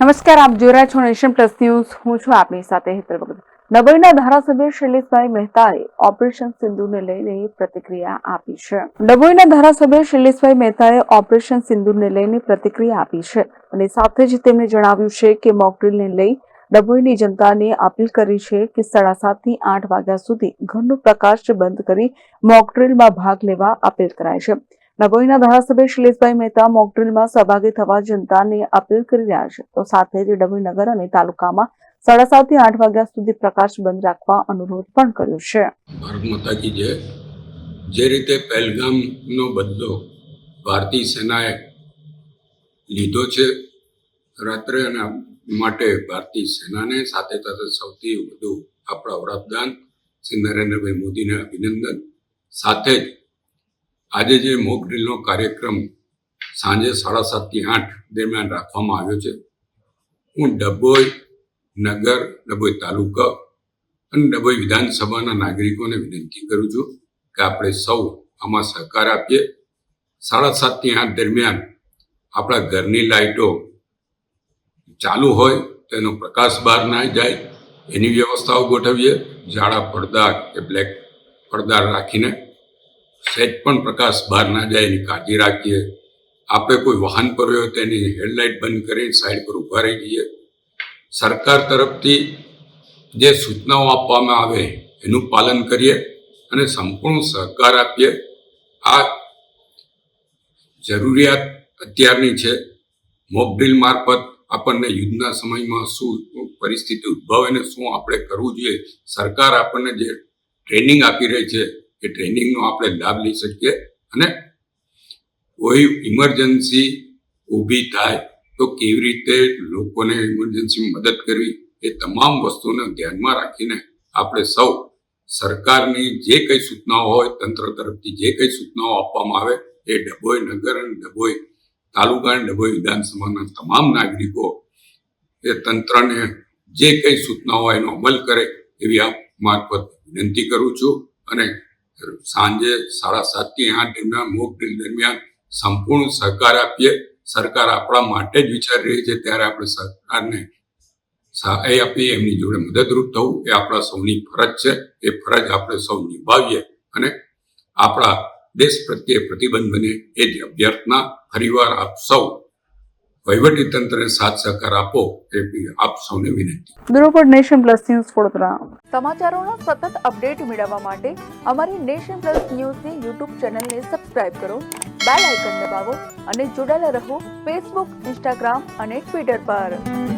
નમસ્કાર, આપ જોઈ રહ્યા છો નેશન પ્લસ ન્યૂઝ. હું છું આપની સાથે હેતર ભગત. ડભોઈના ધારાસભ્ય શૈલેષભાઈ મહેતાએ ઓપરેશન સિંધુને લઈને પ્રતિક્રિયા આપી છે. ડભોઈના ધારાસભ્ય શૈલેષભાઈ મહેતાએ ઓપરેશન સિંધુને લઈને પ્રતિક્રિયા આપી છે અને સાથે જ તેમણે જણાવ્યું છે કે મોકડ્રીલને લઈ ડભોઈની જનતાને અપીલ કરી છે કે સાડા સાતથી આઠ વાગ્યા સુધી ઘરનો પ્રકાશ બંધ કરી મોકડ્રીલમાં ભાગ લેવા અપીલ કરાય છે. ડભોઈના ધારાસભ્ય શૈલેષભાઈ મહેતા મોકડ્રીલમાં સહભાગી થવા જનતાને અપીલ કરી રહ્યા છે. તો સાથે જ ડભોઈ નગર અને તાલુકામાં સાડા સાતથી આઠ વાગ્યા સુધી પ્રકાશ બંધ રાખવા અનુરોધ પણ કર્યો છે. ભારત માતા જય. જે રીતે પહેલગામનો બદલો ભારતીય સેનાએ લીધો છે રાત્રે અને માટે ભારતીય સેનાને, સાથે સાથે સૌથી વધુ આપણા વડાપ્રધાન શ્રી નરેન્દ્રભાઈ મોદીને અભિનંદન. સાથે જ આજે જે મોક ડ્રીલનો કાર્યક્રમ સાંજે સાડા સાતથી આઠ દરમિયાન રાખવામાં આવ્યો છે, હું ડભોઈ નગર, ડભોઈ તાલુકા અને ડભોઈ વિધાનસભાના નાગરિકોને વિનંતી કરું છું કે આપણે સૌ આમાં સહકાર આપીએ. સાડા સાતથી આઠ દરમિયાન આપણા ઘરની લાઇટો ચાલુ હોય તો એનો પ્રકાશ બહાર ના જાય, એની વ્યવસ્થાઓ ગોઠવીએ. જાડા પડદા કે બ્લેક પડદા રાખીને સહેજ પણ પ્રકાશ બહાર ના જાય, એની કાળજી રાખીએ. આપણે કોઈ વાહન પર હોય તો એની હેડલાઇટ બંધ કરી, સાઈડ પર ઊભા રહી જઈએ. સરકાર તરફથી જે સૂચનાઓ આપવામાં આવે, એનું પાલન કરીએ અને સંપૂર્ણ સહકાર આપીએ. આ જરૂરિયાત અત્યારની છે. મોકડ્રીલ મારફત આપણને યુદ્ધના સમયમાં શું પરિસ્થિતિ ઉદ્ભવે અને શું આપણે કરવું જોઈએ. સરકાર આપણને જે ટ્રેનિંગ આપી રહી છે એ ટ્રેનિંગનો આપણે લાભ લઈ શકીએ અને કોઈ ઇમરજન્સી ઊભી થાય તો કેવી રીતે લોકોને ઇમરજન્સી મદદ કરવી એ તમામ વસ્તુને ધ્યાનમાં રાખીને આપણે સૌ સરકારની જે કંઈ સૂચનાઓ હોય, તંત્ર તરફથી જે કંઈ સૂચનાઓ આપવામાં આવે એ ડભોઈ નગર અને ડભોઈ તાલુકા અને ડભોઈ વિધાનસભાના તમામ નાગરિકો એ તંત્રને જે કંઈ સૂચનાઓ એનો અમલ કરે એવી આ મારફત વિનંતી કરું છું અને સાંજે સાડા સાતથી આઠ દરમિયાન મોક ડ્રીલ દરમિયાન સંપૂર્ણ સહકાર આપીએ. સરકાર આપણા માટે જ વિચારી રહી છે. ત્યારે આપણે સરકારને સહાય આપીએ એમની જોડે મદદરૂપ થવું એ આપણા સૌની ફરજ છે. એ ફરજ આપણે સૌ નિભાવીએ અને આપણા દેશ પ્રત્યે પ્રતિબંધ બને એ જ અભ્યર્થના ફરીવાર આપ સૌ તંત્રને સાથ સહકાર આપો એ આપ સૌને વિનંતી. Bureau for Nation plus news Vadodara. સમાચારોના સતત અપડેટ મેળવવા માટે અમારી નેશન પ્લસ ન્યૂઝની યુટ્યુબ ચેનલને સબસ્ક્રાઇબ કરો બેલ આઇકન દબાવો અને જોડાયેલા રહો ફેસબુક ઇન્સ્ટાગ્રામ અને ટ્વિટર પર.